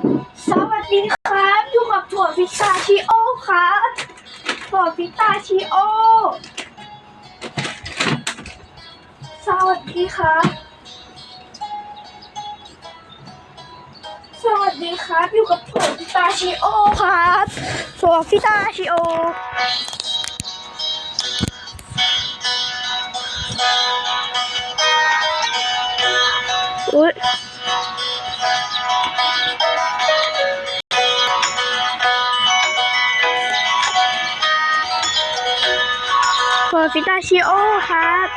สวัสดีครับอยู่กับถั่วพิซซ่าชิโอครับถั่วพิซซ่าชิโอ สวัสดีครับ สวัสดีครับอยู่กับถั่วพิซซ่าชิโอครับถั่วพิซซ่าชิโออุ๊ย เฟอร์ฟิตาชิโอครับ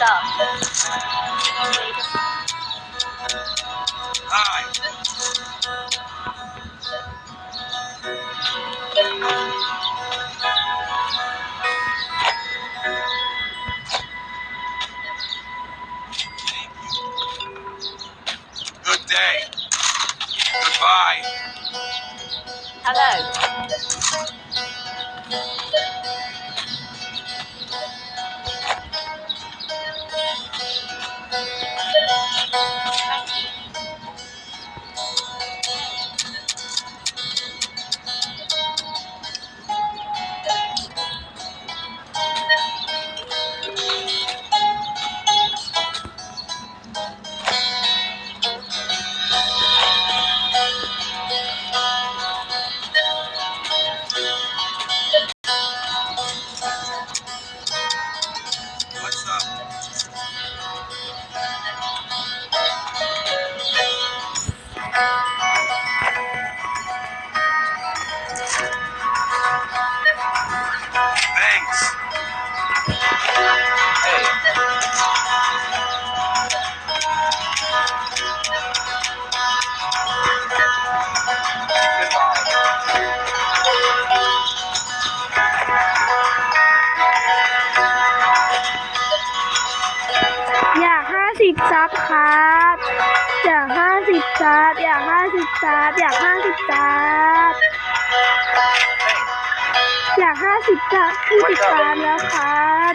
Good day. Goodbye. Hello. จากพี่ติดตามแล้วครับ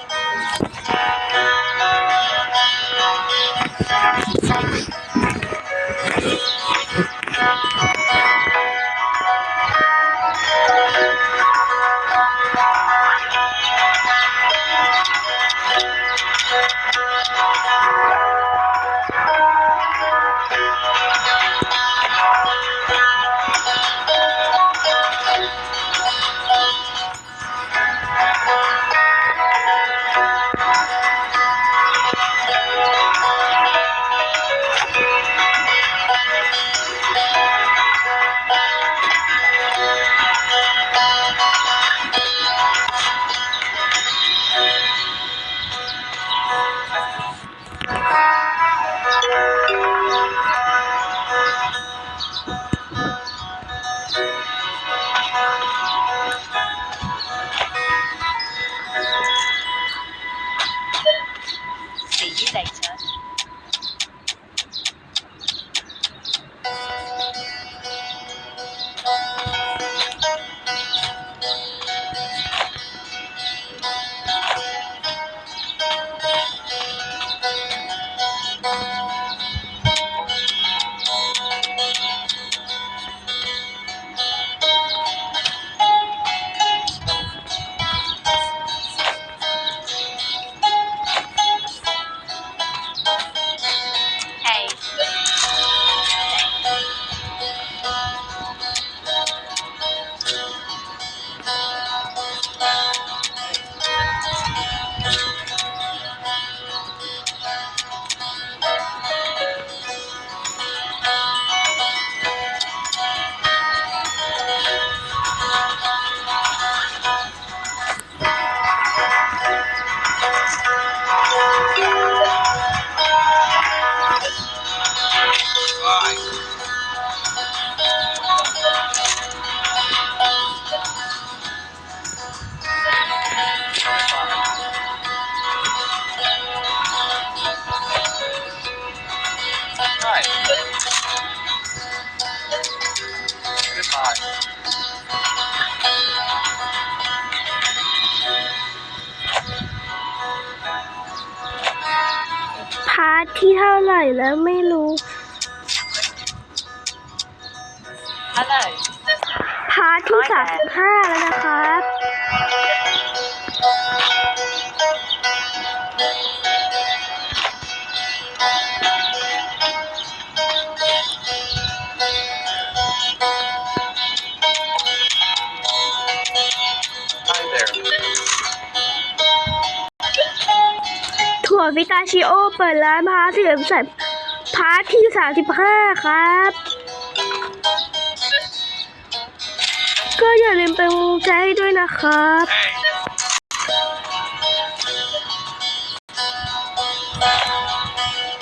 เท่าไหร่แล้วไม่รู้ Hello. พาร์ทที่สามสิบห้าแล้วนะครับ วิตาชิโอเปิดร้านพาร์ทที่สามพาร์ทที่สามสิบห้าครับ ก็อย่าลืมเป็นกำลังใจให้ด้วยนะครับ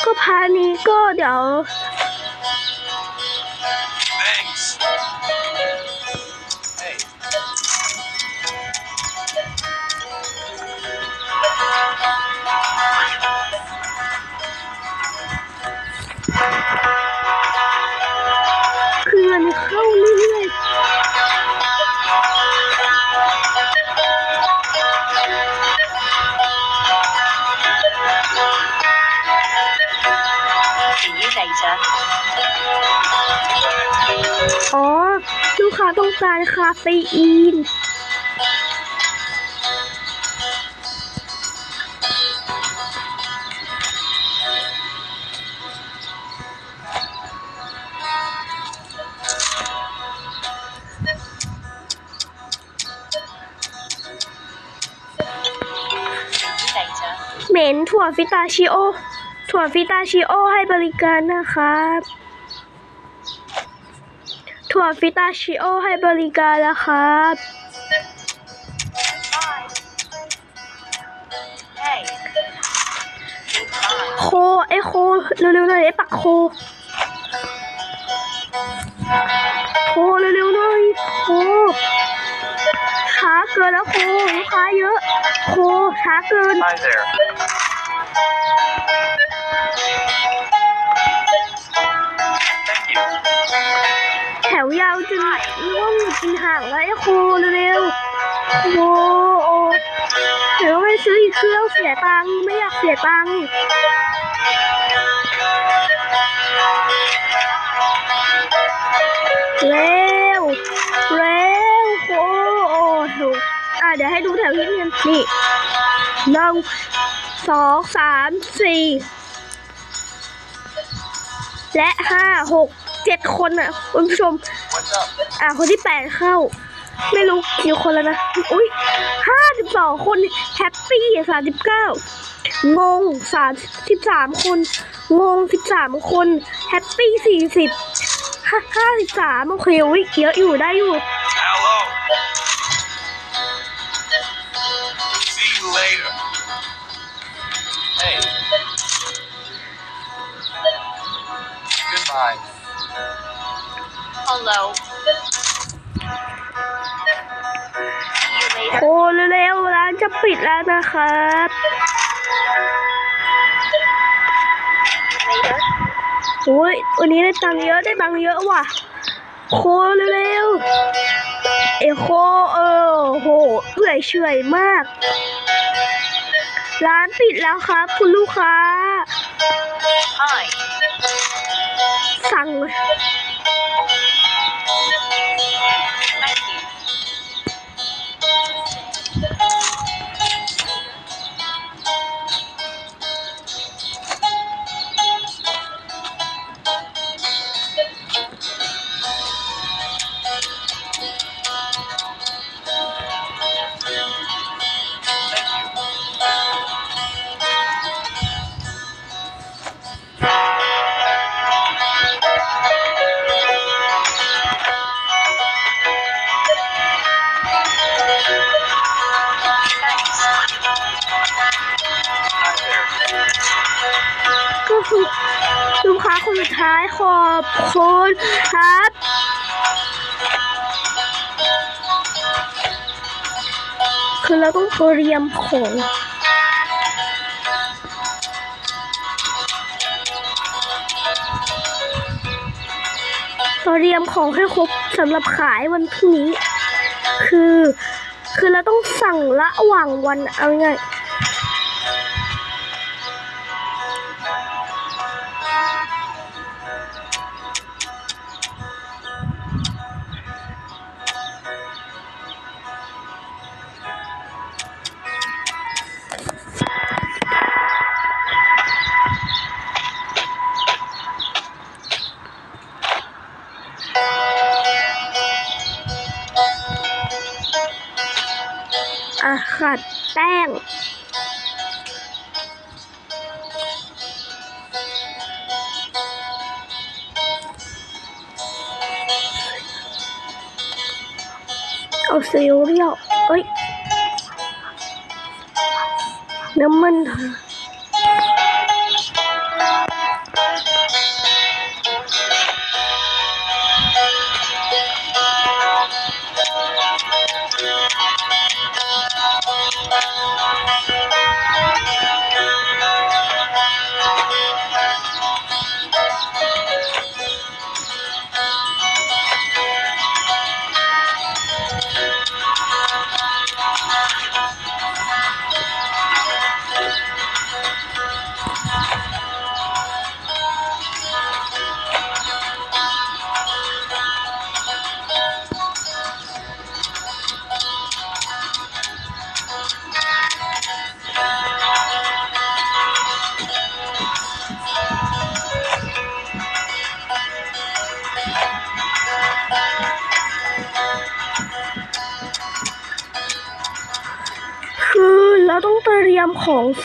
ก็พาร์ทนี้ก็เดี๋ยว อ๋อ ลูกค้าต้องการคาเฟอีน ฟิตาชิโอ ถั่วฟิตาชิโอให้บริการนะครับ ถั่วฟิตาชิโอให้บริการแล้วครับโคไอโคเร็วๆหน่อยไอปักโคโคเร็วๆหน่อยโคช้าเกินแล้วโคลูกค้าเยอะ โคช้าเกิน นห่างแล้วไอ้โคเร็วๆโอ้โอเดี๋ยวไม่ซื้ออีกเครื่องเสียตังค์ไม่อยากเสียตังค์เร็วเร็วโอ้โอ้อะเดี๋ยวให้ดูแถวที่เรียนนี่หนึ่งสองสามสี่และห้าหกเจ็ดคนอะคุณผู้ชม อะ คนที่แปดเข้า ไม่รู้กี่คนแล้วนะ อุ้ยห้าสิบสองคนแฮปปี้สามสิบเก้างงสามสิบสามคน งงสิบสามคน แฮปปี้สี่สิบห้าห้าสิบสามโอเคอุ้ยเยอะอยู่ได้อยู่ Hello. โอ้ later. เร็วๆร้านจะปิดแล้วนะครับ Later. โอ้ยวันนี้ได้ตังค์เยอะได้ตังค์เยอะว่ะ โคเร็วๆเอโคเออโหเอื่อยเฉอยมาก ร้านปิดแล้วครับ คุณลูกค้า Hi. สั่ง เตรียมของเตรียมของให้ครบสำหรับขายวันพรุ่งนี้ คือ คือเราต้องสั่งระหว่างวันเอาง่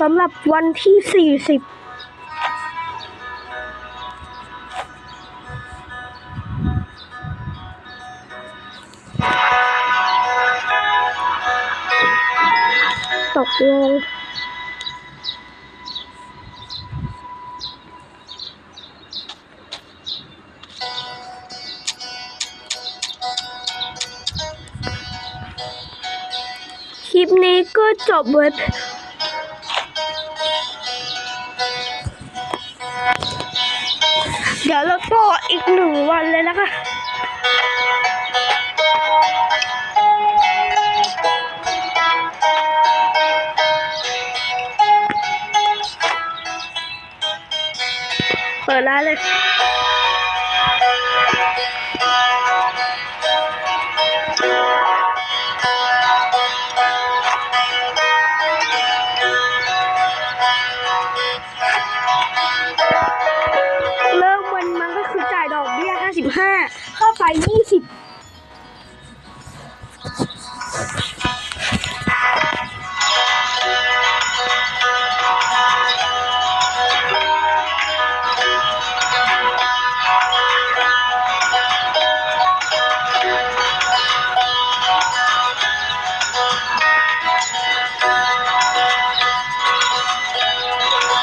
สำหรับวันที่สี่สิบตกลงคลิปนี้ก็จบไว้ หนึ่งวันเลยนะคะเปิดร้านเลย 55ค่าไฟ20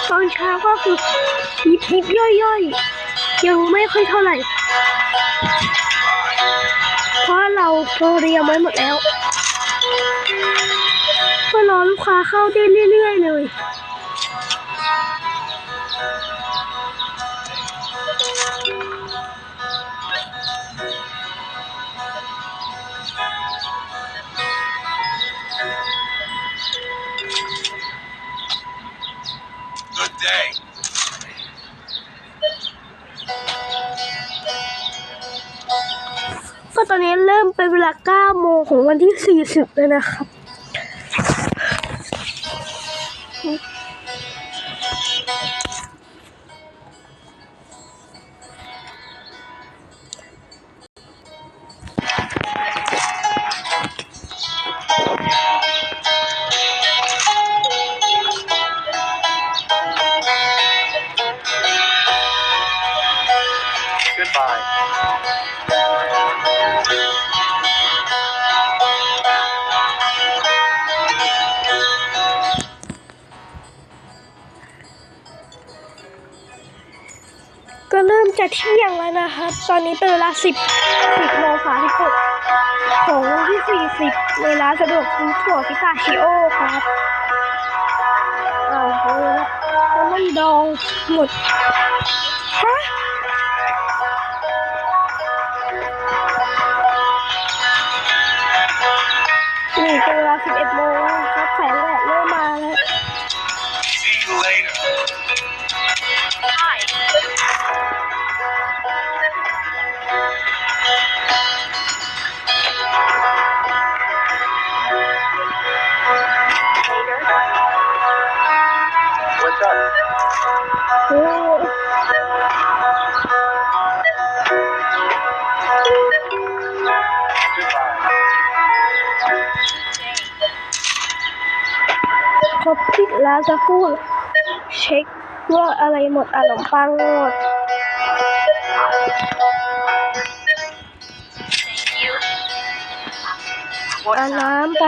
ตอนเช้าก็คือยิบยิบย่อยย่อยยังไม่ค่อยเท่าไหร่ เราเรียมไว้หมดแล้วก็รอลูกค้าเข้าได้เรื่อยๆเลย ของวันที่ 40แล้วนะครับ ก็เริ่มจะเที่ยงแล้วนะครับ ตอนนี้เป็นเวลาสิบสิบโมง36ของวันที่40เวลาสะดวกซื้อถั่วพิซซาชิโอครับอ้าวโหแล้วมันดองหมดฮะ แล้วจะพูด เช็คว่าอะไรหมดขนมปังหมดเอาน้ำไป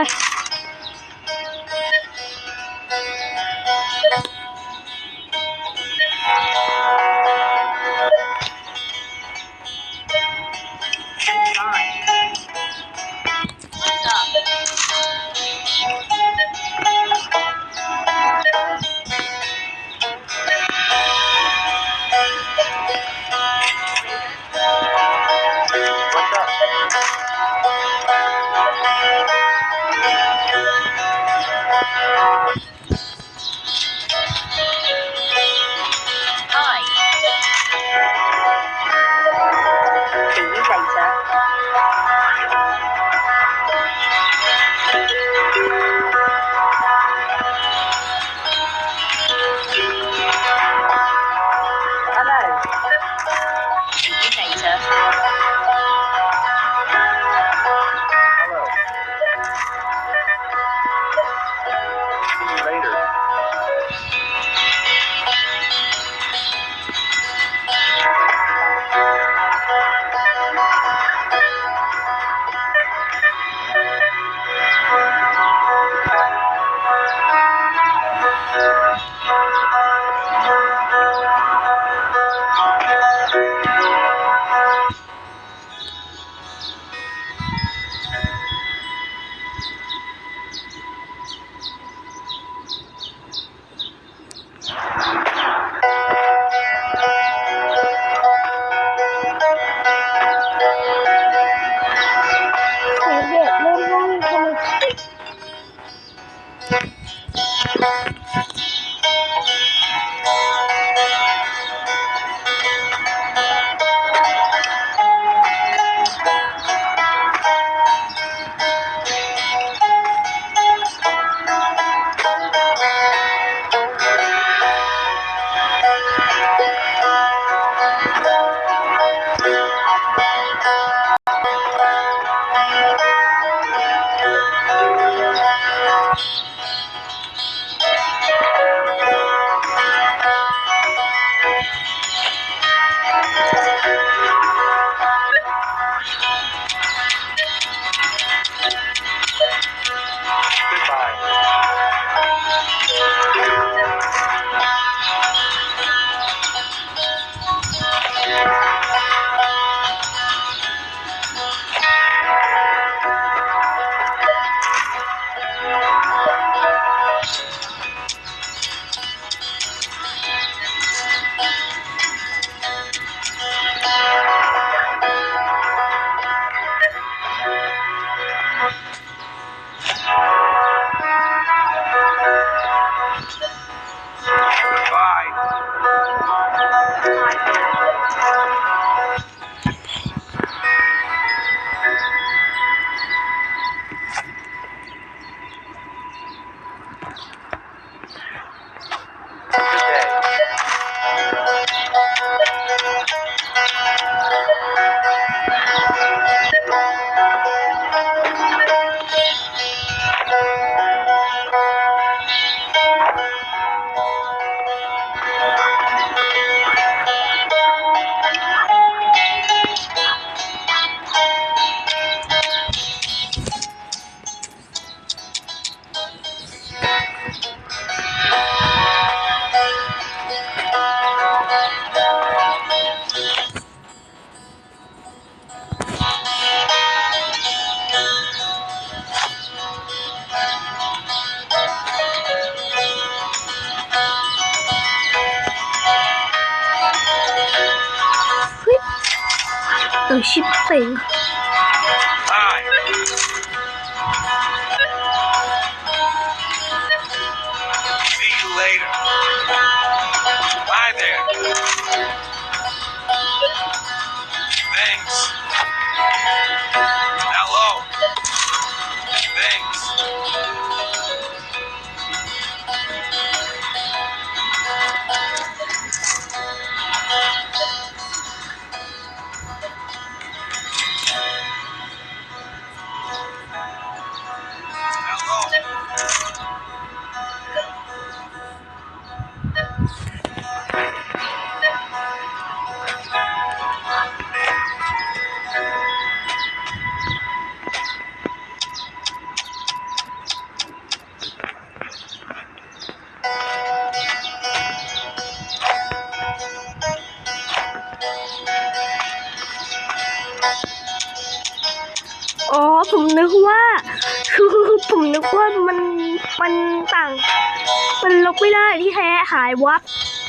หายวับ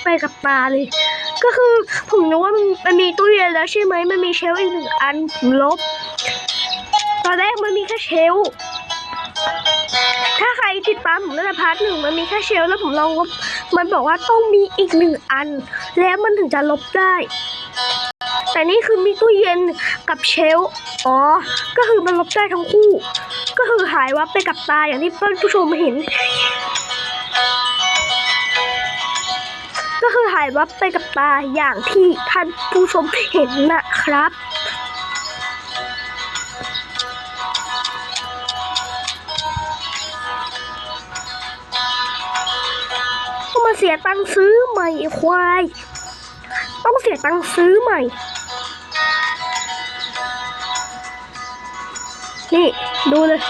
ไปกับตาเลย ก็คือผมนึกว่ามันมันมีตู้เย็นแล้วใช่ไหมมันมีเชลอีกหนึ่งอันลบ ตอนแรกมันมีแค่เชลถ้าใครติดตามผมตั้งแต่พาร์ทหนึ่งมันมีแค่เชลแล้วผมลองลบมันบอกว่าต้องมีอีกหนึ่งอัน แล้วมันถึงจะลบได้แต่นี่คือมีตู้เย็นกับเชลอ๋อ ก็คือมันลบได้ทั้งคู่ ก็คือหายวับไปกับตาอย่างที่เพื่อนผู้ชมเห็นายวับไปกับตาอย่างที่ท่านผู้ชมเห็นนะครับต้องมาเสียตังค์ซื้อใหม่ควาย ต้องเสียตังค์ซื้อใหม่ นี่ ดูเลย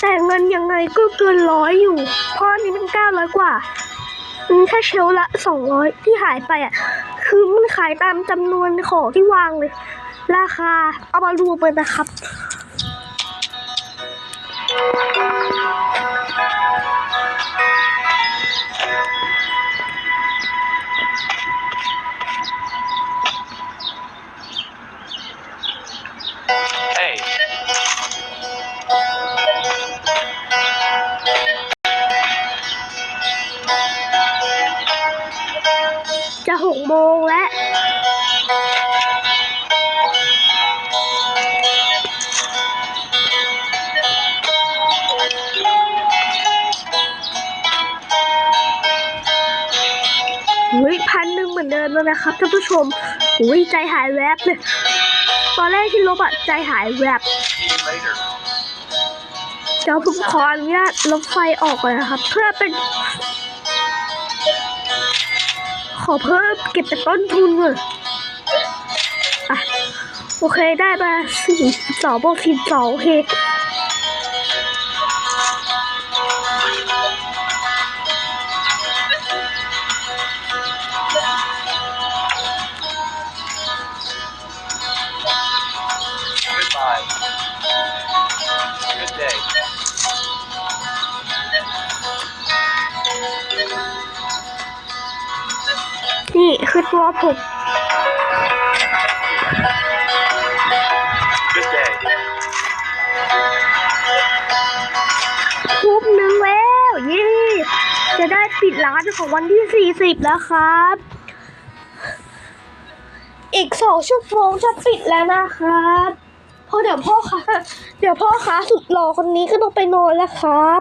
แต่เงินยังไงก็เกินร้อยอยู่ เพราะอันนี้มันเก้าร้อยกว่ามันแค่เชลฟ์ละสองร้อยที่หายไปอะ คือมันขายตามจำนวนของที่วางเลย ราคาเอามารวมกันนะครับ แล้วนะครับท่านผู้ชมอุ้ยใจหายแวบเลยตอนแรกที่ลบอะใจหายแวบเดี๋ยวผมขออนุญาตลบไฟออกก่อนนะครับ เพื่อเป็น ขอเพิ่มเก็บเป็นต้นทุนก่อนอะโอเคได้มาสี่สองบวกสี่สองโอเค คือตัวผม Good day. ทุบหนึ่งแล้วเยี่จะได้ปิดร้านของวันที่สี่สิบแล้วครับ อีกสองชั่วโมงจะปิดแล้วนะครับเพราะเดี๋ยวพ่อค้าเดี๋ยวพ่อค้าสุดหล่อคนนี้ก็ต้องไปนอนแล้วครับ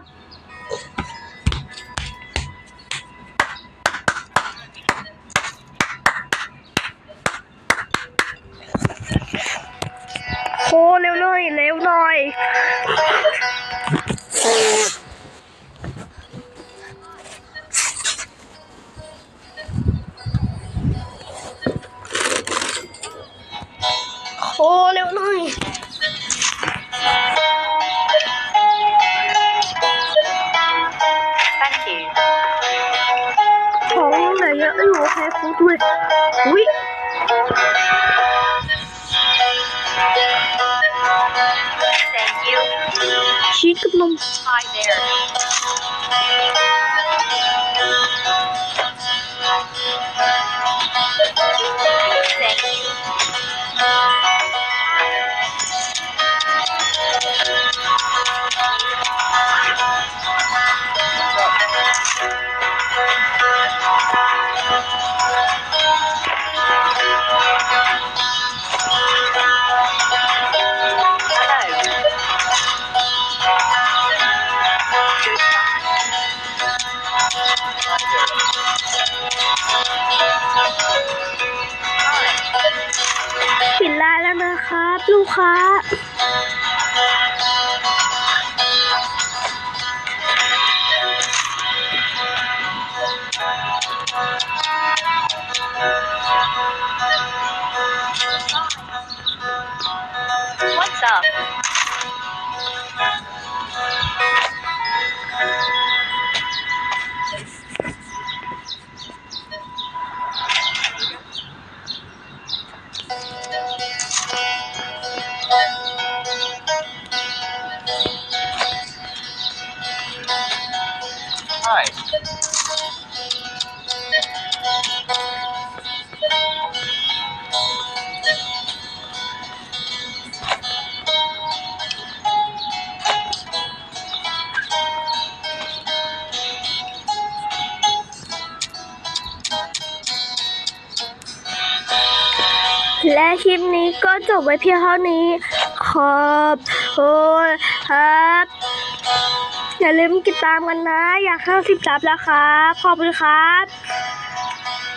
Hi there. ครับลูกค้า What's up? และคลิปนี้ก็จบไว้เพียงเท่านี้ ขอบคุณครับ อย่าลืมติดตามกันนะ อยากเข้าสิบซับแล้วครับ ขอบคุณครับ